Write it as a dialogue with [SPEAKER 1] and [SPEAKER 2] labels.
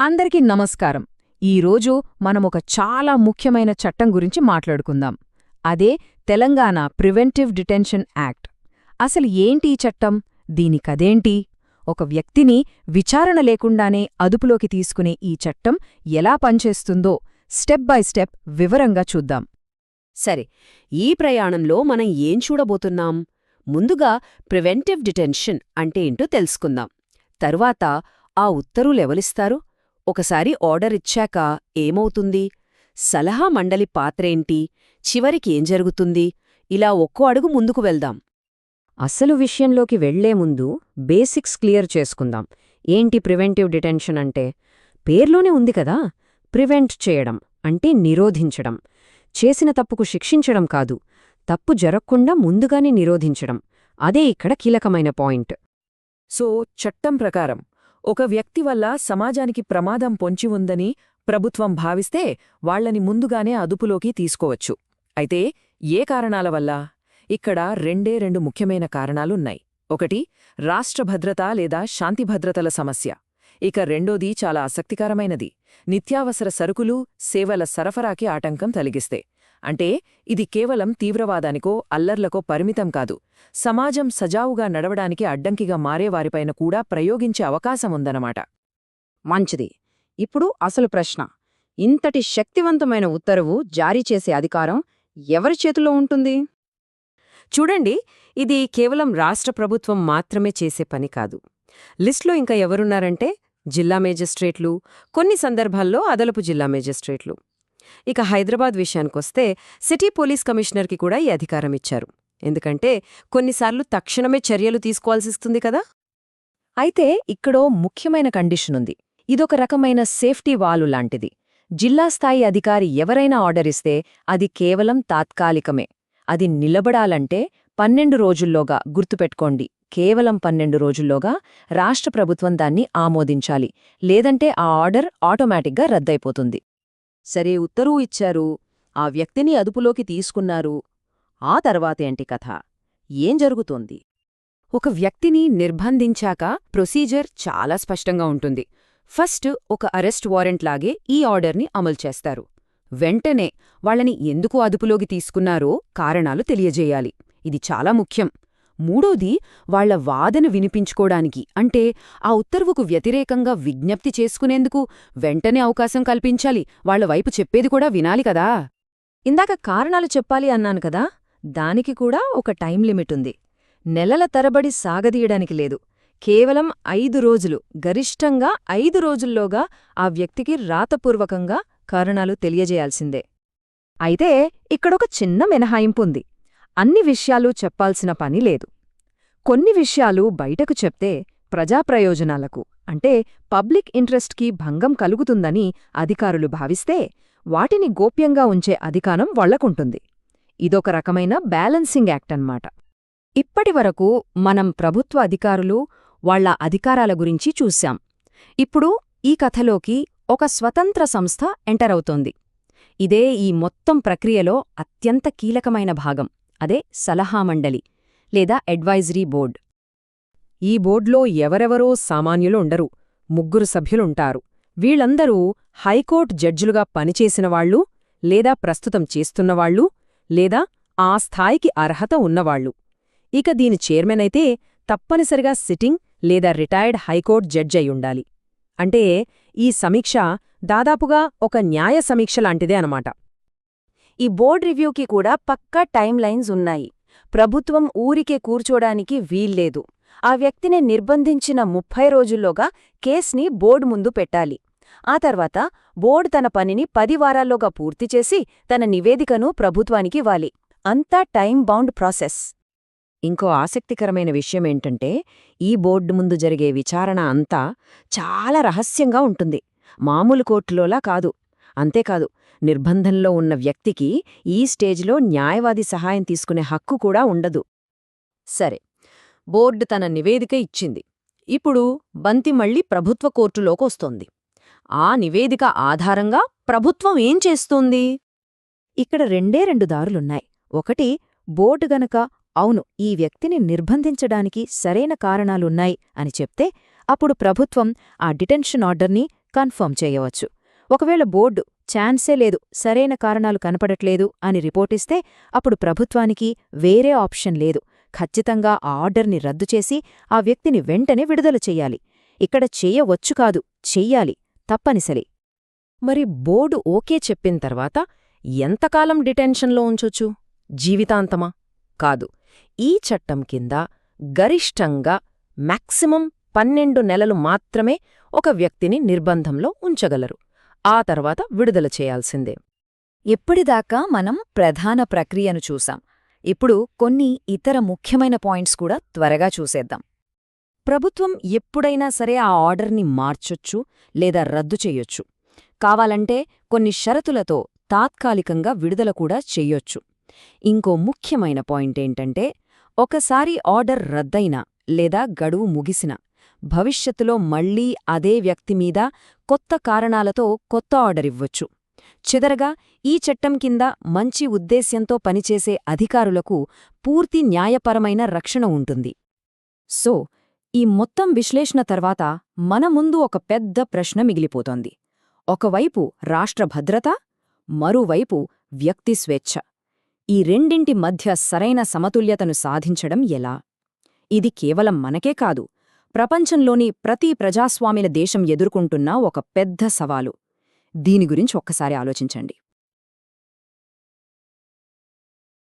[SPEAKER 1] అందరికీ నమస్కారం. ఈరోజు మనమొక చాలా ముఖ్యమైన చట్టం గురించి మాట్లాడుకుందాం. అదే తెలంగాణ ప్రివెంటివ్ డిటెన్షన్ యాక్ట్. అసలు ఏంటి ఈ చట్టం? దీని కదేంటి ఒక వ్యక్తిని విచారణ లేకుండానే అదుపులోకి తీసుకునే ఈ చట్టం ఎలా పనిచేస్తుందో స్టెప్ బై స్టెప్ వివరంగా చూద్దాం.
[SPEAKER 2] సరే ఈ ప్రయాణంలో మనం ఏం చూడబోతున్నాం? ముందుగా ప్రివెంటివ్ డిటెన్షన్ అంటే ఏంటో తెలుసుకుందాం. తరువాత ఆ ఉత్తర్వులెవలిస్తారు ఒకసారి ఆర్డర్ ఇచ్చాక ఏమవుతుంది? సలహా మండలి పాత్రేంటి చివరికి ఏం జరుగుతుంది? ఇలా ఒక్కో అడుగు ముందుకు వెళ్దాం.
[SPEAKER 3] అసలు విషయంలోకి వెళ్ళే ముందు బేసిక్స్ క్లియర్ చేసుకుందాం. ఏంటి ప్రివెంటివ్ డిటెన్షన్ అంటే? పేర్లోనే ఉంది కదా. ప్రివెంట్ చేయడం అంటే నిరోధించడం. చేసిన తప్పుకు శిక్షించడం కాదు. తప్పు జరగకుండా ముందుగానే నిరోధించడం. అదే ఇక్కడ కీలకమైన పాయింట్.
[SPEAKER 4] సో చట్టం ప్రకారం ఒక వ్యక్తి వల్ల సమాజానికి ప్రమాదం పొంచి ఉందని ప్రభుత్వం భావిస్తే వాళ్ళని ముందుగానే అదుపులోకి తీసుకోవచ్చు. అయితే ఏ కారణాల వల్ల? ఇక్కడ రెండే రెండు ముఖ్యమైన కారణాలున్నాయి. ఒకటి రాష్ట్ర భద్రత లేదా శాంతి భద్రతల సమస్య. ఇక రెండోది చాలా ఆసక్తికరమైనది. నిత్యావసర సరుకులు సేవల సరఫరాకి ఆటంకం కలిగిస్తే అంటే ఇది కేవలం తీవ్రవాదానికో అల్లర్లకో పరిమితం కాదు. సమాజం సజావుగా నడవడానికి అడ్డంకిగా మారేవారిపైన కూడా ప్రయోగించే అవకాశముందనమాట
[SPEAKER 3] మంచిది. ఇప్పుడు అసలు ప్రశ్న. ఇంతటి శక్తివంతమైన ఉత్తర్వు జారీ చేసే అధికారం ఎవరి చేతిలో ఉంటుంది?
[SPEAKER 2] చూడండి ఇది కేవలం రాష్ట్ర ప్రభుత్వం మాత్రమే చేసే పని కాదు. లిస్ట్లో ఇంకా ఎవరున్నారంటే జిల్లా మేజిస్ట్రేట్లు కొన్ని సందర్భాల్లో అదలపు జిల్లా మేజిస్ట్రేట్లు. ఇక హైదరాబాద్ విషయానికొస్తే సిటీ పోలీస్ కమిషనర్కి కూడా ఈ అధికారం ఇచ్చారు ఎందుకంటే కొన్నిసార్లు తక్షణమే చర్యలు తీసుకోవాల్సిస్తుంది కదా?
[SPEAKER 1] అయితే ఇక్కడో ముఖ్యమైన కండిషన్ ఉంది ఇదొక రకమైన సేఫ్టీ వాలు లాంటిది. జిల్లా స్థాయి అధికారి ఎవరైనా ఆర్డర్ ఇస్తే అది కేవలం తాత్కాలికమే. అది నిలబడాలంటే పన్నెండు రోజుల్లోగా గుర్తుపెట్టుకోండి. కేవలం పన్నెండు రోజుల్లోగా రాష్ట్ర ప్రభుత్వం దాన్ని ఆమోదించాలి. లేదంటే ఆ ఆర్డర్ ఆటోమేటిక్గా రద్దయిపోతుంది.
[SPEAKER 3] సరే ఉత్తరూ ఇచ్చారు. ఆ వ్యక్తిని అదుపులోకి తీసుకున్నారు. ఆ తర్వాతేంటి కథ? ఏం జరుగుతోంది?
[SPEAKER 2] ఒక వ్యక్తిని నిర్బంధించాక ప్రొసీజర్ చాలా స్పష్టంగా ఉంటుంది. ఫస్ట్ ఒక అరెస్ట్ వారెంట్ లాగే ఈ ఆర్డర్ని అమలు చేస్తారు. వెంటనే వాళ్ళని ఎందుకు అదుపులోకి తీసుకున్నారో కారణాలు తెలియజేయాలి. ఇది చాలా ముఖ్యం. మూడోది వాళ్ళ వాదన వినిపించుకోడానికి. అంటే ఆ ఉత్తర్వుకు వ్యతిరేకంగా విజ్ఞప్తి చేసుకునేందుకు వెంటనే అవకాశం కల్పించాలి. వాళ్ళ వైపు చెప్పేది కూడా వినాలి కదా.
[SPEAKER 1] ఇందాక కారణాలు చెప్పాలి అన్నాను కదా. దానికి కూడా ఒక టైం లిమిట్ ఉంది. నెలల తరబడి సాగదీయడానికి లేదు. కేవలం ఐదు రోజులు గరిష్టంగా ఐదు రోజుల్లోగా ఆ వ్యక్తికి రాతపూర్వకంగా కారణాలు తెలియజేయాల్సిందే. అయితే ఇక్కడొక చిన్న మినహాయింపుంది అన్ని విషయాలు చెప్పాల్సిన పని లేదు. కొన్ని విషయాలు బయటకు చెప్తే ప్రజాప్రయోజనాలకు అంటే పబ్లిక్ ఇంట్రెస్ట్కి భంగం కలుగుతుందని అధికారులు భావిస్తే వాటిని గోప్యంగా ఉంచే అధికారం వాళ్ళకుంటుంది. ఇదొక రకమైన బ్యాలెన్సింగ్ యాక్ట్ అన్నమాట. ఇప్పటివరకు మనం ప్రభుత్వ అధికారులు వాళ్ళ అధికారాల గురించి చూశాం. ఇప్పుడు ఈ కథలోకి ఒక స్వతంత్ర సంస్థ ఎంటరవుతోంది ఇదే ఈ మొత్తం ప్రక్రియలో అత్యంత కీలకమైన భాగం. అదే సలహా మండలి లేదా అడ్వైజరీ బోర్డ్.
[SPEAKER 4] ఈ బోర్డులో ఎవరెవరో సామాన్యులు ఉండరు ముగ్గురు సభ్యులుంటారు. వీళ్ళందరూ హైకోర్టు జడ్జులుగా పనిచేసినవాళ్ళు లేదా ప్రస్తుతం చేస్తున్నవాళ్ళు లేదా ఆ స్థాయికి అర్హత ఉన్నవాళ్ళు ఇక దీని చైర్మన్ అయితే తప్పనిసరిగా సిట్టింగ్ లేదా రిటైర్డ్ హైకోర్టు జడ్జ్ అయ్యుండాలి అంటే ఈ సమీక్ష దాదాపుగా ఒక న్యాయ సమీక్ష లాంటిదే అనమాట
[SPEAKER 5] ఈ బోర్డ్ రివ్యూకి కూడా పక్కా టైం లైన్స్ ఉన్నాయి. ప్రభుత్వం ఊరికే కూర్చోడానికి వీల్లేదు. ఆ వ్యక్తిని నిర్బంధించిన ముప్పై రోజుల్లోగా కేస్ని బోర్డు ముందు పెట్టాలి. ఆ తర్వాత బోర్డు తన పనిని పది వారాల్లోగా పూర్తి చేసి తన నివేదికను ప్రభుత్వానికి ఇవ్వాలి. అంతా టైం బౌండ్ ప్రాసెస్.
[SPEAKER 3] ఇంకో ఆసక్తికరమైన విషయమేంటంటే ఈ బోర్డు ముందు జరిగే విచారణ అంతా చాలా రహస్యంగా ఉంటుంది. మామూలు కోర్టులోలా కాదు. అంతేకాదు నిర్బంధంలో ఉన్న వ్యక్తికి ఈ స్టేజ్లో న్యాయవాది సహాయం తీసుకునే హక్కు కూడా ఉండదు. సరే బోర్డు తన నివేదిక ఇచ్చింది. ఇప్పుడు బంతి మళ్ళీ ప్రభుత్వ కోర్టులోకొస్తోంది ఆ నివేదిక ఆధారంగా ప్రభుత్వం ఏం చేస్తోంది?
[SPEAKER 1] ఇక్కడ రెండే రెండు దారులున్నాయి. ఒకటి బోర్డు గనక అవును ఈ వ్యక్తిని నిర్బంధించడానికి సరైన కారణాలున్నాయి అని చెప్తే అప్పుడు ప్రభుత్వం ఆ డిటెన్షన్ ఆర్డర్ని
[SPEAKER 3] కన్ఫర్మ్ చేయవచ్చు. ఒకవేళ బోర్డు ఛాన్సే లేదు సరైన కారణాలు కనపడట్లేదు అని రిపోర్టిస్తే అప్పుడు ప్రభుత్వానికి వేరే ఆప్షన్ లేదు. ఖచ్చితంగా ఆ ఆర్డర్ని రద్దు చేసి ఆ వ్యక్తిని వెంటనే విడుదల చెయ్యాలి ఇక్కడ చేయవచ్చు కాదు చెయ్యాలి తప్పనిసరి.
[SPEAKER 1] మరి బోర్డు ఓకే చెప్పిన తర్వాత ఎంతకాలం డిటెన్షన్లో ఉంచొచ్చు? జీవితాంతమా? కాదు. ఈ చట్టం కింద గరిష్టంగా మాక్సిమం పన్నెండు నెలలు మాత్రమే ఒక వ్యక్తిని నిర్బంధంలో ఉంచగలరు. ఆ తర్వాత విడుదల చేయాల్సిందే.
[SPEAKER 3] ఇప్పటిదాకా మనం ప్రధాన ప్రక్రియను చూసాం ఇప్పుడు కొన్ని ఇతర ముఖ్యమైన పాయింట్స్ కూడా త్వరగా చూసేద్దాం. ప్రభుత్వం ఎప్పుడైనా సరే ఆ ఆర్డర్ని మార్చొచ్చు లేదా రద్దు చెయ్యొచ్చు కావాలంటే కొన్ని షరతులతో తాత్కాలికంగా విడుదల కూడా చెయ్యొచ్చు ఇంకో ముఖ్యమైన పాయింటేంటంటే ఒకసారి ఆర్డర్ రద్దయినా లేదా గడువు ముగిసినా భవిష్యత్తులో మళ్ళీ అదే వ్యక్తి మీద కొత్త కారణాలతో కొత్త ఆర్డర్ ఇవ్వచ్చు. చిదరగా ఈ చట్టం కింద మంచి ఉద్దేశ్యంతో పనిచేసే అధికారులకు పూర్తి న్యాయపరమైన రక్షణ ఉంటుంది. సో ఈ మొత్తం విశ్లేషణ తర్వాత మన ముందు ఒక పెద్ద ప్రశ్న మిగిలిపోతోంది. ఒకవైపు రాష్ట్ర భద్రత మరోవైపు వ్యక్తి స్వేచ్ఛ. ఈ రెండింటి మధ్య సరైన సమతుల్యతను సాధించడం ఎలా? ఇది కేవలం మనకే కాదు ప్రపంచంలోని ప్రతి ప్రజాస్వామ్య దేశం ఎదుర్కొంటున్న ఒక పెద్ద సవాలు. దీని గురించి ఒక్కసారి ఆలోచించండి.